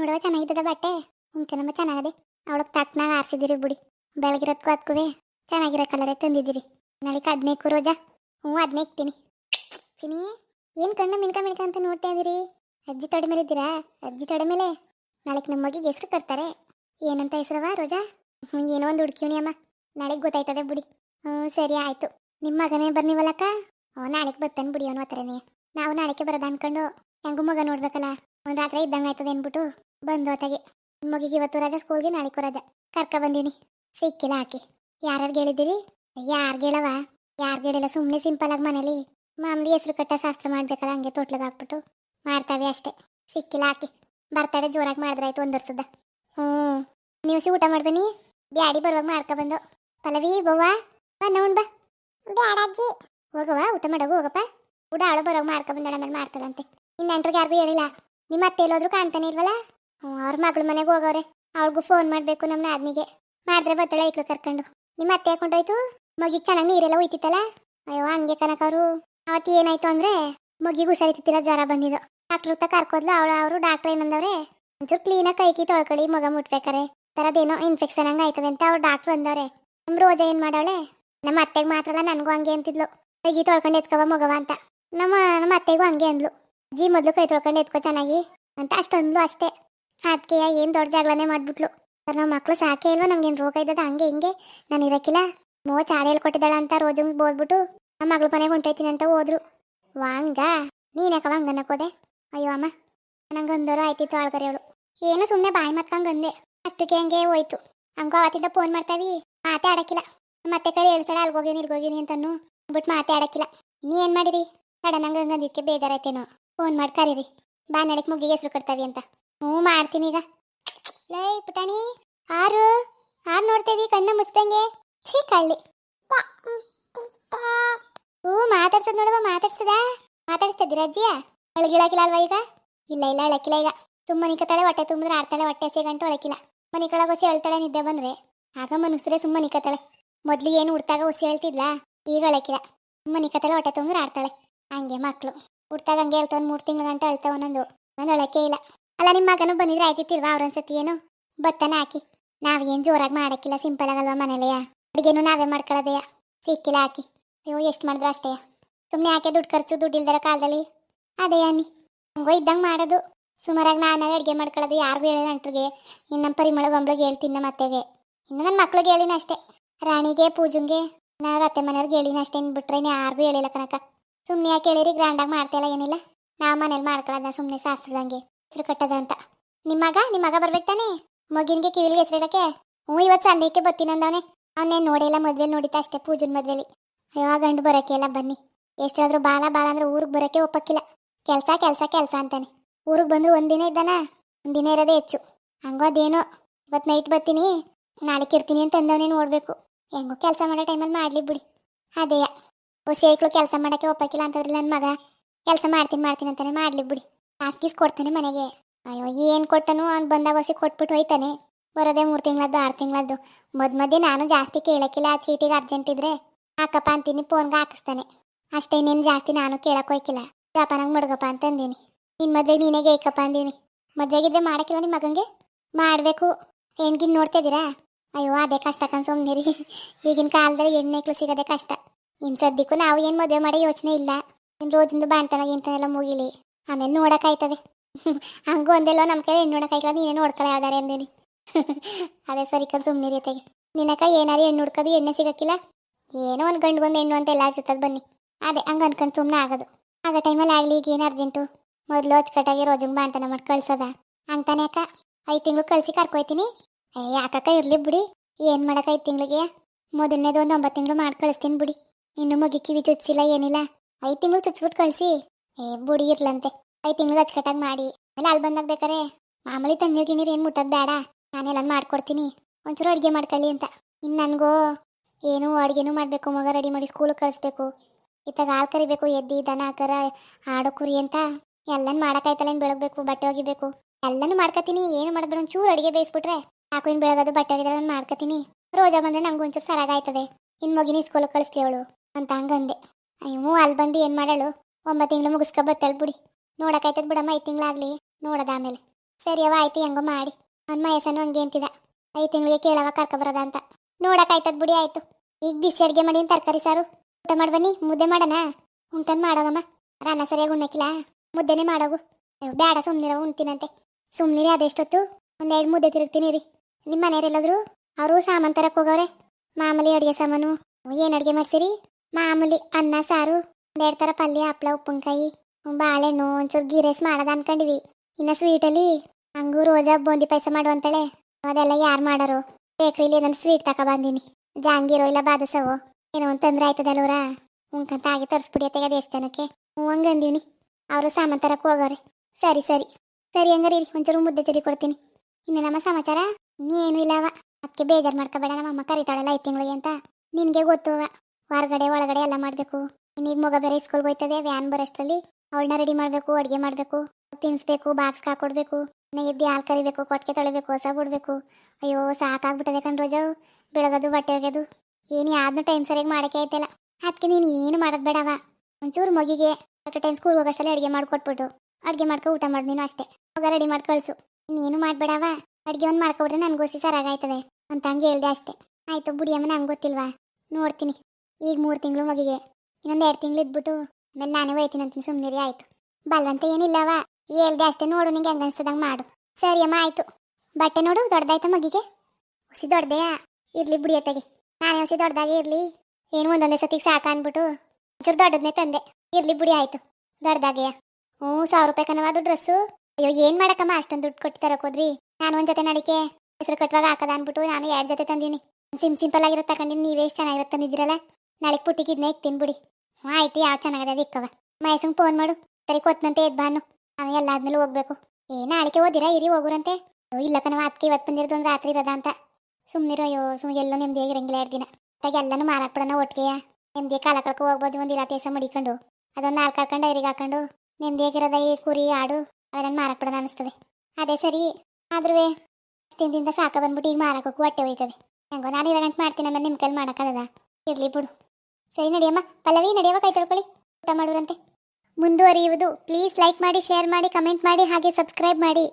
ನೋಡುವ, ಚೆನ್ನಾಗಿದ್ದದ ಬಟ್ಟೆ? ಉಂಕನಮ್ಮ ಚೆನ್ನಾಗದೆ. ಅವಳಕ್ಕೆ ತಕ್ಕನಾಗ ಆರಿಸಿದಿರಿ ಬಿಡಿ. ಬೆಳಗಿರೋದ್ಕು ಅದಕ್ಕೂ ಚೆನ್ನಾಗಿರೋ ಕಲರೇ ತಂದಿದ್ದೀರಿ. ನಾಳೆ ಹದಿನೈದು ರೋಜಾ. ಹ್ಞೂ ಅದ್ನೇ ಇಕ್ತೀನಿ. ಚಿನಿ ಏನು ಕಣ್ಣು ಮಿನ್ಕ ಮಿನ್ಕ ಅಂತ ನೋಡ್ತಾ ಇದೀರಿ? ಅಜ್ಜಿ ತೊಡೆ ಮೇಲೆ ಇದ್ದೀರಾ? ಅಜ್ಜಿ ತೊಡೆ ಮೇಲೆ? ನಾಳೆಗೆ ನಮ್ಮ ಮಗಿಗೆ ಹೆಸರು ಕಟ್ತಾರೆ. ಏನಂತ ಹೆಸರವ ರೋಜಾ? ಹ್ಞೂ ಏನೋ ಒಂದು ಹುಡುಕಿವ್ನಿ ಅಮ್ಮ. ನಾಳೆಗೆ ಗೊತ್ತಾಯ್ತದೆ ಬಿಡಿ. ಹ್ಞೂ, ಸರಿ, ಆಯ್ತು. ನಿಮ್ಮ ಮಗನೇ ಬರ್ನಿವಲ್ಲಕ್ಕ ಹ್ಞೂ, ನಾಳೆಗೆ ಬರ್ತಾನೆ ಬಿಡಿ ಅವನು ಹತ್ರನೇ. ನಾವು ನಾಳೆಗೆ ಬರೋದು ಅನ್ಕೊಂಡು ಹೆಂಗು ಮಗ ನೋಡ್ಬೇಕಲ್ಲ? ಒಂದು ರಾತ್ರಿ ಇದ್ದಂಗೆ ಆಯ್ತದೆ ಅಂದ್ಬಿಟ್ಟು. ಬಂದು ಮಗಿಗೆ ಇವತ್ತು ರಜಾ ಸ್ಕೂಲ್ಗೆ ನಾಳೆಗೂ ರಜಾ. ಕರ್ಕ ಬಂದೀನಿ. ಸಿಕ್ಕಿಲ್ಲ ಆಕೆ. ಯಾರ್ಯಾರು ಗೆಳಿದಿರಿ ಯಾರು ಗೆಳವ ಯಾರ್ಗೆ ಹೇಳಿಲ್ಲ ಸುಮ್ಮನೆ ಸಿಂಪಲ್ ಆಗಿ ಮನೇಲಿ ಮಾಮೂಲಿ ಹೆಸರು ಕಟ್ಟ ಶಾಸ್ತ್ರ ಮಾಡ್ಬೇಕಲ್ಲ ಹಂಗೆ ತೋಟ್ಲಗೆ ಹಾಕ್ಬಿಟ್ಟು ಮಾಡ್ತಾವೆ ಅಷ್ಟೇ. ಸಿಕ್ಕಿಲ್ಲ ಆಕೆ. ಬರ್ತಾಳೆ ಜೋರಾಗಿ ಮಾಡಿದ್ರಾಯ್ತು ಒಂದು ವರ್ಷದ. ಹ್ಞೂ. ನೀವು ಸಿ ಊಟ ಮಾಡ್ಬನ್ನಿ ಬ್ಯಾಡಿ ಬರುವಾಗ ಮಾಡ್ಕೊ ಬಂದು. ಪಲ್ಲವಿ ಬವ್ವ? ಬನ್ನ ಬಾ. ಬ್ಯಾಡಜ್ಜಿ ಹೋಗವ ಊಟ ಮಾಡೋಗು ಹೋಗಪ್ಪ. ಊಟ ಆಳು ಬರೋವಾಗ ಮಾಡ್ಕೊ ಬಂದಾಳ ಆಮೇಲೆ ಮಾಡ್ತಾಳಂತೆ. ನಿನ್ನ ನೆಂಟ್ರಿಗೆ ಯಾರಿಗೂ ಹೇಳಿಲ್ಲ. ನಿಮ್ಮ ಅತ್ತೆ ಎಲ್ಲೋದ್ರು ಕಾಣ್ತಾನೆ ಇಲ್ವಲ್ಲ? ಅವ್ರ ಮಗಳ ಮನೆಗೆ ಹೋಗವ್ರೆ. ಅವಳಿಗೂ ಫೋನ್ ಮಾಡಬೇಕು ನಮ್ಮ ನಾದ್ನಿಗೆ ಮಾಡಿದ್ರೆ ಬರ್ತಾಳೆ ಐಕ್ಳು ಕರ್ಕೊಂಡು. ನಿಮ್ಮ ಅತ್ತೆ ಹಾಕೊಂಡೋಯ್ತು ಮಗಿಗೆ ಚೆನ್ನಾಗಿ ನೀರೆಲ್ಲ ಹೋಯ್ತಿತ್ತಲ್ಲ? ಅಯ್ಯೋ, ಹಂಗೆ ಕನಕ ಅವರು. ಅವತ್ತು ಏನಾಯ್ತು ಅಂದ್ರೆ, ಮಗಿಗೂ ಸರಿತಿತ್ತಿಲ್ಲ ಜ್ವರ ಬಂದಿದ್ದು. ಡಾಕ್ಟರ್ ಹತ್ರ ಕರ್ಕೋದ್ಲು, ಅವಳು ಅವರು ಡಾಕ್ಟ್ರ್ ಏನಂದವ್ರೆ ಒಂಚೂರು ಕ್ಲೀನಾಗಿ ಕೈ ಕೈ ತೊಳ್ಕೊಳ್ಳಿ, ಮಗ ಮುಟ್ಬೇಕಾರೆ. ತರದೇನೋ ಇನ್ಫೆಕ್ಷನ್ ಹಂಗೆ ಆಯ್ತದೆ ಅಂತ ಅವ್ರು ಡಾಕ್ಟ್ರು ಅಂದವ್ರೆ. ನಮ್ಮ ರೋಜಾ ಏನು ಮಾಡವಳೆ? ನಮ್ಮ ಅತ್ತೆಗೆ ಮಾತ್ರ ಅಲ್ಲ, ನನಗೂ ಹಂಗೆ ಅಂತಿದ್ಲು. ಕೈಗಿ ತೊಳ್ಕೊಂಡು ಎತ್ಕವ ಮಗವ ಅಂತ. ನಮ್ಮ ನಮ್ಮ ಅತ್ತೆಗೂ ಹಂಗೆ ಅಂದ್ಲು. ಜಿ ಮೊದಲು ಕೈ ತೊಳ್ಕೊಂಡು ಎತ್ಕೋ ಚೆನ್ನಾಗಿ ಅಂತ ಅಷ್ಟೊಂದ್ಲು ಅಷ್ಟೇ. ಅದಕ್ಕೆ ಏನು ದೊಡ್ಡ ಜಗಳನೇ ಮಾಡ್ಬಿಟ್ಲು. ಸರ್ ನಮ್ಮ ಮಕ್ಳು ಸಾಕೆ ಇಲ್ವಾ? ನಮ್ಗೇನು ರೋಗ ಇದ್ದದ? ಹಂಗೆ ಹಿಂಗೆ. ನಾನು ಇರಕ್ಕಿಲ್ಲ ಮೋ ಚಾಡಿ ಹೇಳ್ಕೊಟ್ಟಿದ್ದಾಳ ಅಂತ ರೋಜು ಓದ್ಬಿಟ್ಟು ನಮ್ಮ ಮಗಳು ಮನೆಗೆ ಹೊಂಟೈತೀನಿ ಅಂತ ಹೋದ್ರು. ವಾಂಗ ನೀನಕ್ಕವ ಹಂಗನ್ನಕೋದೆ ಅಯ್ಯೋ ಅಮ್ಮ, ನಂಗೆ ಅಂದರು ಆಯ್ತಿತ್ತು ಆಳ್ಗರೆ ಅವಳು ಏನು ಸುಮ್ಮನೆ ಬಾಯಿ ಮತ್ಕಂಗಂದೆ ಅಷ್ಟಕ್ಕೆ ಹಂಗೆ ಹೋಯ್ತು. ಹಂಗೋ ಅವತ್ತಿಂದ ಫೋನ್ ಮಾಡ್ತಾವಿ. ಮಾತೇ ಆಡಕ್ಕಿಲ್ಲ ಮತ್ತೆ ಕೈ ಹೇಳ್ತಾಳೆ ಅಲ್ಗೋಗಿನಿ ಇಲ್ಗೋಗಿನಿ ಅಂತನು ಬಿಟ್ಟು ಮಾತೆ ಆಡಕ್ಕಿಲ್ಲ ನೀ ಏನು ಮಾಡಿರಿ? ಸಡನ್ ಹಂಗೆ ಹಂಗಂದಿದ್ದಕ್ಕೆ ಬೇಜಾರಾಯ್ತೇನೋ. ಫೋನ್ ಮಾಡಿ ಕರೀರಿ. ಬಾ, ನಾಳೆಗೆ ಮುಗಿಗೆ ಹೆಸರು ಕೊಡ್ತಾವಿ ಅಂತ. ಹ್ಞೂ ಮಾಡ್ತೀನಿ ಈಗ. ಲೈ ಪುಟಾಣಿ, ಆರು ಆರು ನೋಡ್ತಾ ಇದೀ ಕಣ್ಣ ಮುಚ್ದಂಗೆ. ಛೀ ಕಳ್ಳಿ. ಹ್ಞೂ ಮಾತಾಡ್ಸದ್ ನೋಡುವ ಮಾತಾಡ್ಸದ? ಮಾತಾಡಿಸ್ತಿದ್ದೀರ ಅಜ್ಜಿಯ? ಒಳಗಿಳಕಿಲ್ಲ ಅಲ್ವಾ ಈಗ? ಇಲ್ಲ ಇಲ್ಲ ಅಳಕಿಲ್ಲ ಈಗ. ಸುಮ್ಮನೆ ಕತ್ತಾಳೆ ಹೊಟ್ಟೆ ತುಂಬಿದ್ರೆ ಆಡ್ತಾಳೆ, ಹೊಟ್ಟೆ ಸೇಗಂಟು ಅಳಕಿಲ್ಲ ಮನೆ ಕೆಳಗೆ ಹೊಸಿ ಅಳ್ತಾಳೆ ನಿದ್ದೆ ಬಂದ್ರೆ. ಆಗ ಮನುಷ್ಯರೇ ಸುಮ್ಮನೆ ಕತ್ತಾಳೆ ಮೊದ್ಲು ಏನು ಹುಡ್ತಾಗ ಹುಸಿ ಹೇಳ್ತಿದ್ಲ ಈಗ ಅಳಕಿಲ್ಲ. ಸುಮ್ಮನೆ ಕತ್ತಾಳೆ ಹೊಟ್ಟೆ ತುಂಬಿದ್ರೆ ಆಡ್ತಾಳೆ. ಹಂಗೆ ಮಕ್ಕಳು ಹುಡ್ತಾಗ ಹಂಗೆ ಹೇಳ್ತಾವ ಮೂರು ತಿಂಗಳ ಗಂಟೆ ಅಳ್ತಾವ ಒಂದೊಂದು ನಂದು ಅಳಕೆ ಇಲ್ಲ. ಅಲ್ಲ ನಿಮ್ಮ ಮಗನು ಬಂದಿದ್ರೆ ಆಯ್ತಿತ್ತಿಲ್ವಾ ಅವ್ರನ್ಸತಿ ಏನು? ಬತ್ತನ ಹಾಕಿ ನಾವೇನು ಜೋರಾಗಿ ಮಾಡಕ್ಕಿಲ್ಲ ಸಿಂಪಲ್ ಆಗಲ್ವಾ ಮನೇಲೆಯ ಅಡುಗೆನೂ ನಾವೇ ಮಾಡ್ಕೊಳ್ಳೋದೆಯ? ಸಿಕ್ಕಿಲ್ಲ ಹಾಕಿ ಅಯ್ಯೋ, ಎಷ್ಟು ಮಾಡಿದ್ರು ಅಷ್ಟೇ. ಸುಮ್ಮನೆ ಯಾಕೆ ದುಡ್ಡು ಖರ್ಚು, ದುಡ್ಡು ಇಲ್ದರ ಕಾಲದಲ್ಲಿ? ಅದೇ ಅನ್ನಿ. ಹಂಗೋ ಇದ್ದಂಗೆ ಮಾಡೋದು. ಸುಮಾರಾಗಿ ನಾವೇ ಅಡುಗೆ ಮಾಡ್ಕೊಳ್ಳೋದು, ಯಾರಿಗೂ ಹೇಳಿ ನಂಟ್ರಿಗೆ ಇನ್ನು ನಮ್ಮ ಪರಿಮಳ ಒಬ್ಳಿಗೆ ಹೇಳ್ತೀನಿ ನಮ್ಮ ಅತ್ತೆಗೆ. ಇನ್ನು ನನ್ನ ಮಕ್ಳಿಗೆ ಹೇಳಿನ ಅಷ್ಟೇ. ರಾಣಿಗೆ, ಪೂಜುಂಗೆ. ನಾವು ಅತ್ತೆ ಮನೆಯವ್ರಿಗೆ ಹೇಳಿನ ಅಷ್ಟೇ ಇನ್ನು ಬಿಟ್ರೆ ಇನ್ನು ಯಾರಿಗೂ ಹೇಳಿಲ್ಲ ಕನಕ ಸುಮ್ಮನೆ ಯಾಕೆ ಹೇಳಿರಿ ಗ್ರ್ಯಾಂಡಾಗಿ ಮಾಡ್ತಾಯಿಲ್ಲ ಏನಿಲ್ಲ. ನಾವು ಮನೇಲಿ ಮಾಡ್ಕೊಳ್ಳೋದ ಸುಮ್ಮನೆ ಶಾಸ್ತ್ರದಂಗೆ. ಹೆಸರು ಕಟ್ಟದ ಅಂತ. ನಿಮ್ಮ ಮಗ ನಿಮ್ಮ ಮಗ ಬರ್ಬೇಕು ತಾನೇ? ಮಗಿನ್ಗೆ ಕಿವಿಲಿಗೆ ಹೆಸರಿಡಕ್ಕೆ ಹ್ಞೂ, ಇವತ್ತು ಸಂದೇಹಕ್ಕೆ ಬರ್ತೀನಿ ಅಂದವನೇ. ಅವನೇನು ನೋಡಿಲ್ಲ ಮದ್ವೆಲಿ ನೋಡಿತ ಅಷ್ಟೇ, ಪೂಜನ್ ಮದ್ವೆಲಿ. ಅಯ್ಯೋ ಗಂಡು ಬರೋಕೆ ಎಲ್ಲ ಬನ್ನಿ. ಎಷ್ಟಾದರೂ ಬಾಲ ಬಾಲ ಅಂದ್ರೆ ಊರಿಗೆ ಬರೋಕ್ಕೆ ಒಪ್ಪಕ್ಕಿಲ್ಲ. ಕೆಲಸ ಕೆಲಸ ಕೆಲಸ ಅಂತಾನೆ. ಊರಿಗೆ ಬಂದರೂ ಒಂದಿನ ಇದ್ದಾನ? ಒಂದಿನ ಇರೋದೇ ಹೆಚ್ಚು. ಹಂಗೋ, ಅದೇನೋ. ಇವತ್ತು ನೈಟ್ ಬರ್ತೀನಿ. ನಾಳೆ ಇರ್ತೀನಿ ಅಂತ ಅಂದವನೇ ನೋಡಬೇಕು. ಹೆಂಗೋ ಕೆಲಸ ಮಾಡೋ ಟೈಮಲ್ಲಿ ಮಾಡಲಿ ಬಿಡಿ. ಅದೇಯ. ಹೊಸೇಕ್ಳು ಕೆಲಸ ಮಾಡೋಕ್ಕೆ ಒಪ್ಪಕ್ಕಿಲ್ಲ ಅಂತಂದ್ರೆ ನನ್ನ ಮಗ. ಕೆಲಸ ಮಾಡ್ತೀನಿ ಮಾಡ್ತೀನಿ ಅಂತಾನೆ ಮಾಡಲಿ ಬಿಡಿ. ಕಾಸ್ಗೀಸ್ ಕೊಡ್ತಾನೆ ಮನೆಗೆ. ಅಯ್ಯೋ, ಏನು ಕೊಟ್ಟನು? ಅವ್ನು ಬಂದಾಗ ಹೊಸಿ ಕೊಟ್ಬಿಟ್ಟು ಹೋಯ್ತಾನೆ. ಬರೋದೇ ಮೂರು ತಿಂಗಳದ್ದು, ಆರು ತಿಂಗಳದ್ದು. ಮದ್ ಮಧ್ಯೆ ನಾನು ಜಾಸ್ತಿ ಕೇಳಕ್ಕಿಲ್ಲ, ಆ ಚೀಟಿಗೆ ಅರ್ಜೆಂಟ್ ಇದ್ರೆ. ಹಾಕಪ್ಪ ಅಂತೀನಿ ಫೋನ್ಗೆ ಹಾಕಿಸ್ತಾನೆ. ಅಷ್ಟೇ, ಇನ್ನೇನು ಜಾಸ್ತಿ ನಾನು ಕೇಳಕ್ಕೆ ಹೋಯ್ಕಿಲ್ಲ. ಜಾಪಾನಾಗ ಮಡ್ಗಪ್ಪ ಅಂತಂದೀನಿ. ನಿನ್ನ ಮದ್ವೆ ನೀನೇ ಗೇಯ್ಕಪ್ಪ ಅಂದೀನಿ. ಮದುವೆಗಿದ್ರೆ ಮಾಡೋಕ್ಕಿಲ್ಲ ನಿಮ್ಮ ಮಗಂಗೆ? ಮಾಡಬೇಕು. ಹೆಣ್ಗಿನ್ ನೋಡ್ತಾ ಇದ್ದೀರಾ ಅಯ್ಯೋ, ಅದೇ ಕಷ್ಟ ಸುಮ್ಮನಿರಿ ಈಗಿನ ಕಾಲದಲ್ಲಿ ಹೆಣ್ಣೆಕ್ಳು ಸಿಗೋದೇ ಕಷ್ಟ. ಇನ್ನು ಸದ್ಯಕ್ಕೂ ನಾವು ಏನು ಮದುವೆ ಮಾಡೋ ಯೋಚನೆ ಇಲ್ಲ. ಇನ್ನು ರೋಜಿಂದು ಬಾಣ್ತನ ಇಂಥನೆಲ್ಲ ಮುಗಿಲಿ. ಆಮೇಲೆ ನೋಡೋಕ್ಕಾಯ್ತದೆ. ಹಂಗೂ ಒಂದೆಲ್ಲೋ ನಮ್ಮ ಕೈ ಹೆಣ್ಣು ನೋಡೋಕ್ಕಾಯ್ತಲ್ಲ ನೀನೇ ನೋಡ್ಕೊಳ್ಳೋ ಯಾವ್ದಾರೆ ಅಂದೇನಿ. ಅದೇ ಸರಿ ಕಲ್ ಸುಮ್ಮನೆ ಅತ್ತೆಗೆ ನಿನಕ ಏನಾರು ಹೆಣ್ಣು ಹುಡ್ಕೋದು ಎಣ್ಣೆ ಸಿಗಕ್ಕಿಲ್ಲ? ಏನೋ ಒಂದು ಗಂಡು ಒಂದು ಹೆಣ್ಣು ಅಂತ ಎಲ್ಲ ಜೊತೆಗೆ ಬನ್ನಿ. ಅದೇ, ಹಂಗೆ ಅನ್ಕೊಂಡು ಸುಮ್ಮನೆ ಆಗೋದು. ಆಗ ಟೈಮಲ್ಲಿ ಆಗಲಿ, ಈಗ ಏನು ಅರ್ಜೆಂಟು? ಮೊದಲು ಅಚ್ಚುಕಟ್ಟಾಗಿ ರೋಜುಂಬ ಬಾಣ್ತನ ಮಾಡಿ ಕಳ್ಸೋದ. ಅಂತಾನೆ ಅಕ್ಕ? ಐದು ತಿಂಗಳು ಕಳಿಸಿ ಕರ್ಕೊಯ್ತೀನಿ. ಏ, ಯಾಕಕ್ಕ ಇರಲಿ ಬಿಡಿ. ಏನು ಮಾಡೋಕೆ ಐದು ತಿಂಗಳಿಗೆ? ಮೊದಲನೇದು ಒಂದು ಒಂಬತ್ತು ತಿಂಗಳು ಮಾಡಿ ಕಳಿಸ್ತೀನಿ ಬಿಡಿ. ಇನ್ನು ಮುಗಿ ಕಿವಿ ಚುಚ್ಚಿಲ್ಲ, ಏನಿಲ್ಲ. ಐದು ತಿಂಗಳು ಚುಚ್ಬಿಟ್ಟು ಕಳಿಸಿ. ಏ, ಬುಡಿ ಇರ್ಲಂತೆ. ಐದು ತಿಂಗಳು ಅಚ್ಚುಕಟ್ಟಾಗಿ ಮಾಡಿ. ಆಮೇಲೆ ಅಲ್ಲಿ ಬಂದಾಗ ಬೇಕಾರೆ? ಮಾಮೂಲಿ ತಣ್ಣೀರು ಗಿಣ್ಣೀರು ಏನು ಮುಟ್ಟೋದು ಬೇಡ ನಾನೆಲ್ಲ ಮಾಡ್ಕೊಡ್ತೀನಿ. ಒಂಚೂರು ಅಡುಗೆ ಮಾಡ್ಕೊಳ್ಳಿ ಅಂತ. ಇನ್ನು ನನಗೂ ಏನು ಅಡುಗೆನೂ ಮಾಡಬೇಕು, ಮಗ ರೆಡಿ ಮಾಡಿ ಸ್ಕೂಲಿಗೆ ಕಳಿಸ್ಬೇಕು. ಇತ್ತಾಗ ಹಾಲು ಕರಿಬೇಕು, ಎದ್ದಿ, ದನ, ಕರ, ಆಡೋ, ಕುರಿ ಅಂತ. ಎಲ್ಲನೂ ಮಾಡೋಕ್ಕಾಯ್ತಲ್ಲ ಏನು ಬೆಳಗ್ಬೇಕು, ಬಟ್ಟೆ ಒಗಿಬೇಕು. ಎಲ್ಲನೂ ಮಾಡ್ಕೊತೀನಿ, ಏನು ಮಾಡಿದ್ರು ಒಂಚೂರು ಅಡುಗೆ ಬೇಯಿಸ್ಬಿಟ್ರೆ ಸಾಕು ಇನ್ನು ಬೆಳಗೋದು ಬಟ್ಟೆ ಒಗಿದ್ರೆ ನಾನು ಮಾಡ್ಕೊತೀನಿ. ರೋಜಾ ಬಂದರೆ ನಂಗೆ ಒಂಚೂರು ಸರಾಗಾಯ್ತದೆ ಇನ್ನು ಮಗಿನ ಸ್ಕೂಲಿಗೆ ಕಳಿಸ್ಲಿ ಅಂತ ಹಂಗಂದೆ. ಅಯ್ಯೋ ಅಲ್ಲಿ ಬಂದು ಏನು ಮಾಡಾಳು? ಒಂಬತ್ತು ತಿಂಗಳು ಮುಗಿಸ್ಕ ಬತ್ತಲ್ ಬಿಡಿ. ನೋಡೋಕ್ಕಾಯ್ತದ ಬಿಡಮ್ಮ, ಐದು ತಿಂಗಳಾಗಲಿ. ನೋಡದ ಆಮೇಲೆ. ಸರಿ ಅವ ಆಯ್ತು, ಹೆಂಗೋ ಮಾಡಿ. ಅವ್ನ ಮಯಸನು ಹಂಗೆ ಅಂತಿದ. ಐದು ತಿಂಗಳಿಗೆ ಕೇಳವ ಕರ್ಕ ಬರೋದ ಅಂತ. ನೋಡಕ್ ಆಯ್ತದ ಬಿಡಿ, ಆಯ್ತು. ಈಗ ಬಿಸಿ ಅಡುಗೆ ಮಾಡಿನ, ತರಕಾರಿ ಸಾರು. ಊಟ ಮಾಡಿ ಬನ್ನಿ, ಮುದ್ದೆ ಮಾಡೋಣ? ಉಂಟನ್ ಮಾಡೋಗಮ್ಮ ರಾನ ಸರಿಯಾಗಿ ಉಣ್ಣಕ್ಕಿಲ್ಲ ಮುದ್ದೆನೇ ಮಾಡೋಗು. ಬೇಡ ಸುಮ್ಮನಿರ ಉಣ್ತೀನಂತೆ. ಸುಮ್ಮನಿರಿ ಅದೆಷ್ಟೊತ್ತು? ಒಂದೆರಡು ಮುದ್ದೆ ತಿರುಗ್ತೀನಿ ರೀ ನಿಮ್ಮ ಮನೆಯವರೆಲ್ಲದ್ರು? ಅವರು ಸಾಮಾನು ತರಕ್ಕೆ ಹೋಗವ್ರೆ. ಮಾಮೂಲಿ ಅಡುಗೆ ಸಾಮಾನು. ಏನು ಅಡುಗೆ ಮಾಡ್ಸಿರಿ? ಮಾಮೂಲಿ ಅನ್ನ, ಸಾರು. ಒಂದೆರಡು ಥರ ಪಲ್ಯ, ಹಪ್ಳ, ಉಪ್ಪಿನಕಾಯಿ. ಬಾಳೆಹಣ್ಣು, ಒಂಚೂರು ಗೀ ರೈಸ್ ಮಾಡೋದ ಅನ್ಕೊಂಡಿವಿ. ಇನ್ನು ಸ್ವೀಟಲ್ಲಿ ಹಂಗೂ ರೋಜಾ ಬೂಂದಿ ಪಾಯಸ ಮಾಡು ಅಂತಾಳೆ. ಅದೆಲ್ಲ ಯಾರು ಮಾಡೋರು? ಬೇಕ್ರಿಲಿ ನನ್ನ ಸ್ವೀಟ್ ತಕ ಬಂದೀನಿ. ಜಾಂಗೀರೋ ಇಲ್ಲ ಬಾದಸವೋ? ಏನೋ ಒಂದು ತೊಂದರೆ ಆಯ್ತದಲ್ವರ ಉಂಕಂತ ಹಾಗೆ ತರಿಸ್ಬಿಡಿ ಅತ್ತೆಗೆ ಅದು ಎಷ್ಟು ಜನಕ್ಕೆ? ಹ್ಞೂ ಅವರು ಸಾಮಾನು ತರಕ್ಕೆ ಹೋಗೋರಿ ಸರಿ ಸರಿ. ಸರಿ, ಹಂಗಾರಿ ಇರಿ. ಒಂಚೂರು ಮುದ್ದೆ ತಿರಿ ಕೊಡ್ತೀನಿ. ಇನ್ನು ನಮ್ಮ ಸಮಾಚಾರ? ಇನ್ನೇನು ಇಲ್ಲವ ಅದಕ್ಕೆ ಬೇಜಾರು ಮಾಡ್ಕೋಬೇಡ. ನಮ್ಮ ಅಮ್ಮ ಕರಿತಾಳಲ್ಲ ಐದು ತಿಂಗಳಿಗೆ ಅಂತ. ನಿನಗೆ ಗೊತ್ತು ಅವ. ಹೊರಗಡೆ, ಒಳಗಡೆ ಎಲ್ಲ ಮಾಡಬೇಕು. ಇನ್ನೀಗ ಮಗ ಬೇರೆ ಸ್ಕೂಲ್ಗೆ ಹೋಯ್ತದೆ ವ್ಯಾನ್ ಬರೋಷ್ಟರಲ್ಲಿ ಅವಳನ್ನ ರೆಡಿ ಮಾಡಬೇಕು, ಅಡುಗೆ ಮಾಡಬೇಕು ತಿನ್ನಿಸ್ಬೇಕು ಬಾಕ್ಸ್ ಹಾಕೊಡ್ಬೇಕು ಎದ್ದು ಹಾಲು ಕರಿಬೇಕು ಕೊಟ್ಟಿಗೆ ತೊಳಿಬೇಕು, ಹೊಸ ಬಿಡ್ಬೇಕು. ಅಯ್ಯೋ, ಸಾಕಾಗ್ಬಿಟ್ಟದೆ ಕಣ್ ರೋಜಾವು ಬೆಳಗದು, ಬಟ್ಟೆ ಒಗೆದು. ಏನು ಯಾವ್ದನ್ನೂ ಟೈಮ್ ಸರಿಯಾಗಿ ಮಾಡೋಕೆ ಆಯ್ತಲ್ಲ. ಅದಕ್ಕೆ ನೀನು ಏನು ಮಾಡೋದು ಬೇಡವ. ಒಂಚೂರು ಮಗಿಗೆ ಅಟ್ ಟೈಮ್ ಸ್ಕೂಲ್ ಹೋಗೋಷ್ಟಲ್ಲಿ ಅಡುಗೆ ಮಾಡ್ಕೊಟ್ಬಿಟ್ಟು ಅಡುಗೆ ಮಾಡ್ಕೊ, ಊಟ ಮಾಡಿ ನೀನು ಅಷ್ಟೇ. ಹೋಗ ರೆಡಿ ಮಾಡಿ ಕಳಿಸು. ನೀನು ಮಾಡಬೇಡವ ಅಡುಗೆ ಒಂದು ಮಾಡ್ಕೊಬಿಟ್ರೆ ನನಗೋಸಿ ಸರಾಗಾಯ್ತದೆ ಅಂತ ಹಂಗೆ ಹೇಳ್ದೆ ಅಷ್ಟೇ. ಆಯಿತು ಬುಡಿಯಮ್ಮ ನಂಗೆ ಗೊತ್ತಿಲ್ವಾ? ನೋಡ್ತೀನಿ. ಈಗ ಮೂರು ತಿಂಗಳು ಮಗಿಗೆ. ಇನ್ನೊಂದು ಎರಡು ತಿಂಗಳು ಇದ್ಬಿಟ್ಟು ಆಮೇಲೆ ನಾನೇ ಹೋಯ್ತೀನಿ ಅಂತೀನಿ ಸುಮ್ಮನಿರಿ ಆಯಿತು. ಬಲ್ವಂತ ಏನಿಲ್ಲವ, ಹೇಳ್ದೆ ಅಷ್ಟೇ ನೋಡು, ನಿಂಗೆ ಹೆಂಗೆ ಅನ್ಸ್ತದಂಗೆ ಮಾಡು. ಸರಿ ಅಮ್ಮ, ಆಯಿತು. ಬಟ್ಟೆ ನೋಡು, ದೊಡ್ಡದಾಯ್ತ ಮಗಿಗೆ ಹುಸಿ ದೊಡ್ಡದೆಯಾ? ಇರಲಿ ಬುಡಿಯತ್ತಾಗೆ ನಾನೇ ಹುಸಿ ದೊಡ್ಡದಾಗೆ ಇರಲಿ. ಏನು ಒಂದೊಂದೇ ಸತಿಗೆ ಸಾಕ ಅಂದ್ಬಿಟ್ಟು ಒಂಚೂರು ದೊಡ್ಡದನ್ನೇ ತಂದೆ. ಇರಲಿ ಬುಡಿ, ಆಯಿತು. ದೊಡ್ಡದಾಗೆಯ. ಹ್ಞೂ, ಸಾವಿರ ರೂಪಾಯಿ ಕನವಾದು ಡ್ರೆಸ್ಸು. ಅಯ್ಯೋ, ಏನು ಮಾಡಕ್ಕಮ್ಮ, ಅಷ್ಟೊಂದು ದುಡ್ಡು ಕೊಟ್ಟು ತರಕ್ಕೆ ಹೋದ್ರಿ? ನಾನು ಒಂದು ಜೊತೆ ನಡಿಕೆ ಹೆಸರು ಕಟ್ಟುವಾಗ ಹಾಕದ ಅಂದ್ಬಿಟ್ಟು ನಾನು ಎರಡು ಜೊತೆ ತಂದೀನಿ. ಸಿಮ್ ಸಿಂಪಲ್ ಆಗಿರೋ ತಗೊಂಡಿನಿ, ನೀವೇ ಎಷ್ಟು ಚೆನ್ನಾಗಿರೋ ತಂದಿದ್ದೀರಲ್ಲ? ನಾಳೆ ಪುಟ್ಟಿಗೆ ಈಗ ತಿನ್ಬಿಡಿ. ಬಿಡಿ ಹ್ಞೂ, ಆಯ್ತು, ಯಾವ ಚೆನ್ನಾಗದ ಇಕ್ಕವ. ಮಯಸಂಗೆ ಫೋನ್ ಮಾಡು. ಸರಿ ಕೊತ್ತಂತೆ ಎದ್ ಬಾನು. ನಾನು ಎಲ್ಲ ಆದ್ಮೇಲೆ ಹೋಗ್ಬೇಕು. ಏ ನಾಳೆಗೆ ಓದಿರಾ, ಇರಿ ಹೋಗುರಂತೆ? ಇಲ್ಲ ಕಣವ ಅದಕ್ಕೆ ಇವತ್ತು ಬಂದಿರೋದು ಒಂದು ರಾತ್ರಿ ಇರೋದ ಅಂತ. ಸುಮ್ಮನಿರೋ ಅಯ್ಯೋ ಸುಮ್ ಎಲ್ಲೋ ನೆಮ್ಮದಿಯಾಗಿ ಇರಂಗಿಲ್ಲ ಎರಡು ದಿನ. ಅತ್ತಾಗ ಎಲ್ಲನೂ ಮಾರಾಕ್ಬಿಡೋಣ ಒಟ್ಟಿಗೆಯ ನೆಮ್ಮದಿ ಕಾಲ ಕಳ್ಕೊ ಹೋಗ್ಬೋದು, ಒಂದು ಇಲ್ಲ ತೇಸ ಮಡಿಕೊಂಡು. ಅದೊಂದು ನಾಲ್ಕು ಹಾಕೊಂಡು ಡೈರಿಗೆ ಹಾಕೊಂಡು. ನೆಮ್ಮದಿಯಾಗಿರೋದ ಈ ಕುರಿ, ಆಡು ಅವೆಲ್ಲ ಮಾರಾಕ್ಬಿಡೋಣ ಅನಿಸ್ತದೆ. ಅದೇ ಸರಿ. ಆದ್ರೂ ಅಷ್ಟಿಂದ ಸಾಕ ಬಂದ್ಬಿಟ್ಟು ಈಗ ಮಾರಾಕೋಕ್ಕೂ ಹೊಟ್ಟೆ ಹೋಯ್ತದೆ. ಹೆಂಗೋ, ನಾನು ಇರೋ ಗಂಟು ಮಾಡ್ತೀನಿ, ಆಮೇಲೆ ನಿಮ್ಮ ಕೈಲಿ ಮಾಡೋಕ್ಕದ ಇರಲಿ ಬಿಡು. ಸರಿ ನಡಿಯಮ್ಮ ಪಲ್ಲವಿ ನಡೆಯುವ ಕೈ ತೊಳ್ಕೊಳ್ಳಿ. ಊಟ ಮಾಡುವಂತೆ ಮುಂದುವರಿಯುವುದು. ಪ್ಲೀಸ್ ಲೈಕ್ ಮಾಡಿ ಶೇರ್ ಮಾಡಿ ಕಮೆಂಟ್ ಮಾಡಿ, ಹಾಗೆ ಸಬ್ಸ್ಕ್ರೈಬ್ ಮಾಡಿ.